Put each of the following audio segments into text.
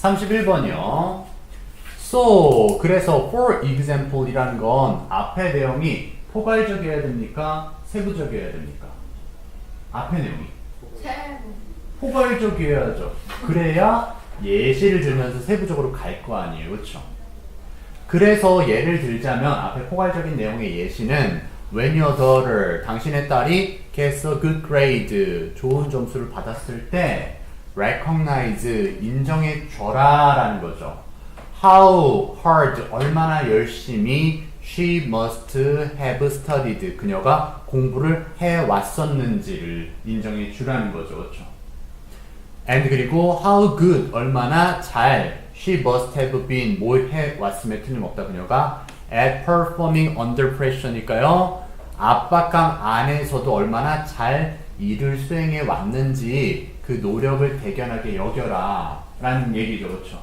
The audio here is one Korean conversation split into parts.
31번이요. So, 그래서 for example이라는 건 앞에 내용이 포괄적이어야 됩니까? 세부적이어야 됩니까? 앞에 내용이 세부 포괄적이어야죠. 그래야 예시를 들면서 세부적으로 갈 거 아니에요. 그렇죠? 그래서 예를 들자면 앞에 포괄적인 내용의 예시는 when your daughter 당신의 딸이 gets a good grade 좋은 점수를 받았을 때 recognize 인정해 줘라라는 거죠. How hard 얼마나 열심히 she must have studied 그녀가 공부를 해 왔었는지를 인정해 주라는 거죠. 그렇죠? and 그리고 how good 얼마나 잘 she must have been 뭘 해 왔음에 틀림없다 그녀가 at performing under pressure니까요 압박감 안에서도 얼마나 잘 일을 수행해 왔는지 그 노력을 대견하게 여겨라. 라는 얘기죠. 그렇죠?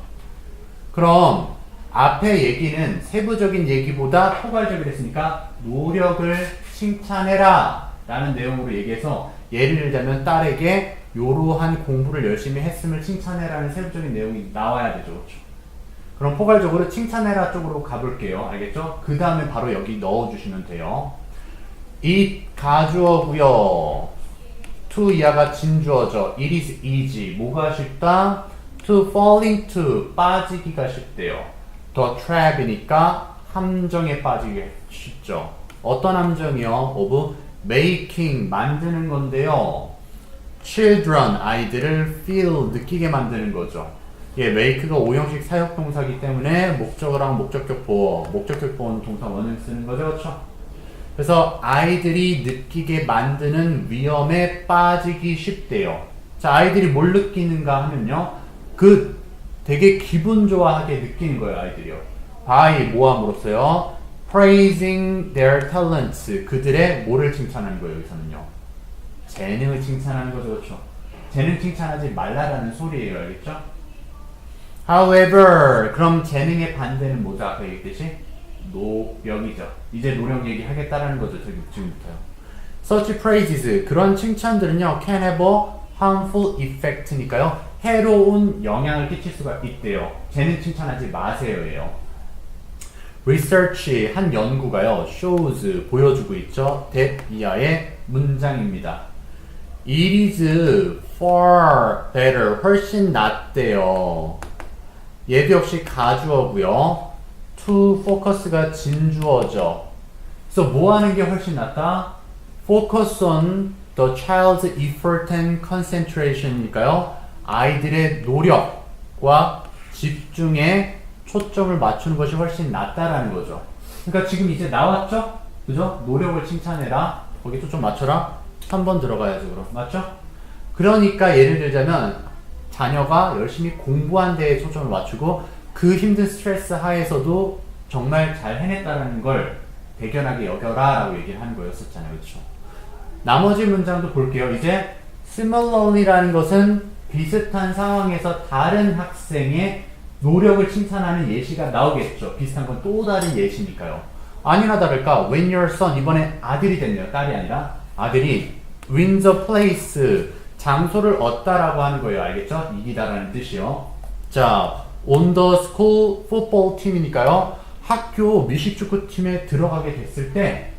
그럼 앞에 얘기는 세부적인 얘기보다 포괄적이 됐으니까 노력을 칭찬해라. 라는 내용으로 얘기해서 예를 들자면 딸에게 요러한 공부를 열심히 했음을 칭찬해라는 세부적인 내용이 나와야 되죠. 그렇죠? 그럼 포괄적으로 칭찬해라 쪽으로 가볼게요. 알겠죠? 그 다음에 바로 여기 넣어주시면 돼요 it 가주어고요. To 이하가 진주어죠. It is easy. 뭐가 쉽다? to fall into. 빠지기가 쉽대요. 더 trap이니까 함정에 빠지기 쉽죠. 어떤 함정이요? of making 만드는 건데요. Children 아이들을 feel 느끼게 만드는 거죠. 예, make가 오형식 사역 동사기 때문에 목적어랑 목적격 보어, 목적격 보어는 동사 원을 쓰는 거죠, 그렇죠? 그래서 아이들이 느끼게 만드는 위험에 빠지기 쉽대요. 자, 아이들이 뭘 느끼는가 하면요, 그 되게 기분 좋아하게 느끼는 거예요, 아이들이요. by 모함으로써요, praising their talents 그들의 뭐를 칭찬하는 거예요, 여기서는요. 재능을 칭찬하는 거죠, 그렇죠? 재능 칭찬하지 말라라는 소리예요, 알겠죠? However, 그럼 재능의 반대는 뭐죠? 아까 얘기했듯이 노력이죠. 이제 노력 얘기하겠다라는 거죠, 저기 지금부터요. Such praises, 그런 칭찬들은요, can have a harmful effect니까요, 해로운 영향을 끼칠 수가 있대요. 재능 칭찬하지 마세요예요. Research 한 연구가요, shows 보여주고 있죠. that 이하의 문장입니다. It is far better, 훨씬 낫대요. 얘도 역시 가주어고요. To focus가 진주어죠. 그래서 뭐 하는 게 훨씬 낫다? Focus on the child's effort and concentration이니까요. 아이들의 노력과 집중에 초점을 맞추는 것이 훨씬 낫다라는 거죠. 그러니까 지금 이제 나왔죠? 그죠? 노력을 칭찬해라. 거기 초점 맞춰라. 3번 들어가야죠, 그럼. 맞죠? 그러니까 예를 들자면 자녀가 열심히 공부한 데에 초점을 맞추고 그 힘든 스트레스 하에서도 정말 잘 해냈다는 걸 대견하게 여겨라 라고 얘기를 하는 거였었잖아요. 그렇죠? 나머지 문장도 볼게요. 이제 similarly라는 것은 비슷한 상황에서 다른 학생의 노력을 칭찬하는 예시가 나오겠죠. 비슷한 건 또 다른 예시니까요. 아니나 다를까 when your son 이번에 아들이 됐네요. 딸이 아니라 아들이 wins a place 장소를 얻다라고 하는 거예요. 알겠죠? 이기다라는 뜻이요. 자, school football team이니까요. 학교 미식축구 팀에 들어가게 됐을 때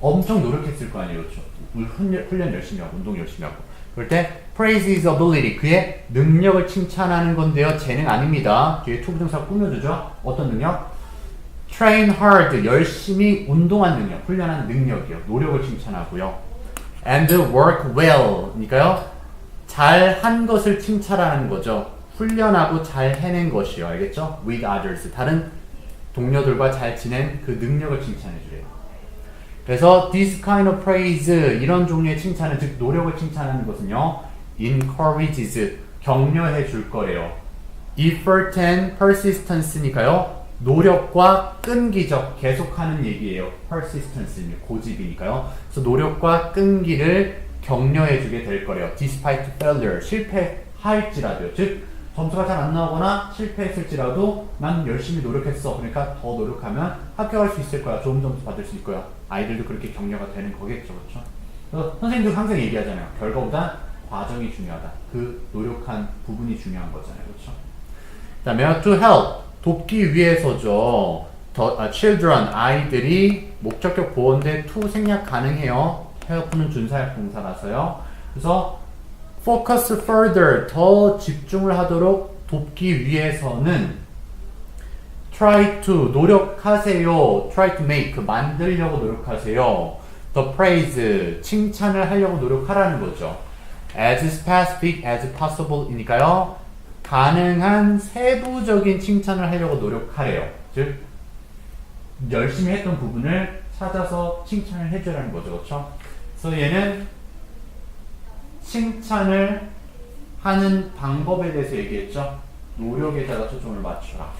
엄청 노력했을 거 아니에요. 그렇죠? 훈련, 훈련 열심히 하고 운동 열심히 하고 그럴 때 praise his ability 그의 능력을 칭찬하는 건데요. 재능 아닙니다. 뒤에 to 부정사 꾸며주죠. 어떤 능력? train hard 열심히 운동한 능력, 훈련한 능력이요. 노력을 칭찬하고요. and work well 니까요. 잘 한 것을 칭찬하는 거죠. 훈련하고 잘 해낸 것이요. 알겠죠? with others 다른 동료들과 잘 지낸 그 능력을 칭찬해 주래요. 그래서 this kind of praise 이런 종류의 칭찬은 즉 노력을 칭찬하는 것은요. encourages 격려해 줄 거래요. effort and persistence니까요. 노력과 끈기적 계속하는 얘기예요. persistence 고집이니까요. 그래서 노력과 끈기를 격려해 주게 될 거래요. despite failure 실패할지라도요. 즉 점수가 잘 안 나오거나 실패했을지라도 난 열심히 노력했어. 그러니까 더 노력하면 합격할 수 있을 거야. 좋은 점수 받을 수 있을 거야. 아이들도 그렇게 격려가 되는 거겠죠. 그렇죠? 그래서 선생님도 항상 얘기하잖아요. 결과보다 과정이 중요하다. 그 노력한 부분이 중요한 거잖아요. 그렇죠? 그다음에 to help 돕기 위해서죠. 더 아, children 아이들이 목적격 보어인데 to 생략 가능해요. help는 준사역 동사라서요. 그래서 focus further 더 집중을 하도록 돕기 위해서는 try to 노력하세요. try to make 만들려고 노력하세요. the praise 칭찬을 하려고 노력하라는 거죠. as specific as possible이니까요. 가능한 세부적인 칭찬을 하려고 노력하래요. 즉 열심히 했던 부분을 찾아서 칭찬을 해주라는 거죠. 그렇죠? 그래서 얘는 칭찬을 하는 방법에 대해서 얘기했죠. 노력에다가 초점을 맞추라.